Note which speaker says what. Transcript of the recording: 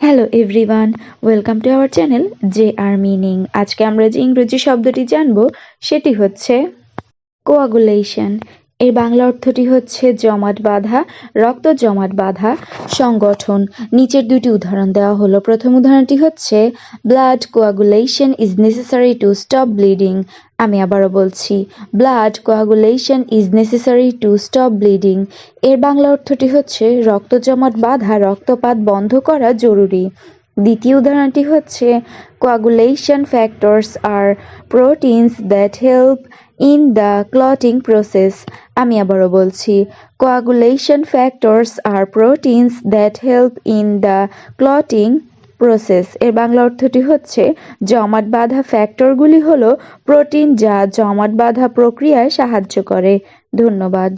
Speaker 1: Hello everyone welcome to our channel J R meaning আজকে আমরা যে ইংরেজি শব্দটি জানব, সেটি হচ্ছে কোয়াগুলেশন এর বাংলা অর্থটি হচ্ছে জমাট বাঁধা, রক্ত জমাট বাঁধা সংগঠন। নিচের দুটি উদাহরণ দেওয়া হলো। প্রথম উদাহরণটি হচ্ছে blood coagulation is necessary to stop bleeding আমি আবারও বলছি blood coagulation is necessary to stop bleeding এর বাংলা অর্থটি হচ্ছে, রক্ত জমাট বাঁধা, রক্তপাত বন্ধ করা জরুরি। দ্বিতীয় উদাহরণটি হচ্ছে coagulation factors are proteins that help in the clotting process আমি আবারও বলছি coagulation factors are proteins that help in the clotting process এর বাংলা অর্থটি হচ্ছে, জমাট বাঁধা ফ্যাক্টরগুলি হল প্রোটিন যা জমাট বাঁধা প্রক্রিয়ায় সাহায্য করে। ধন্যবাদ।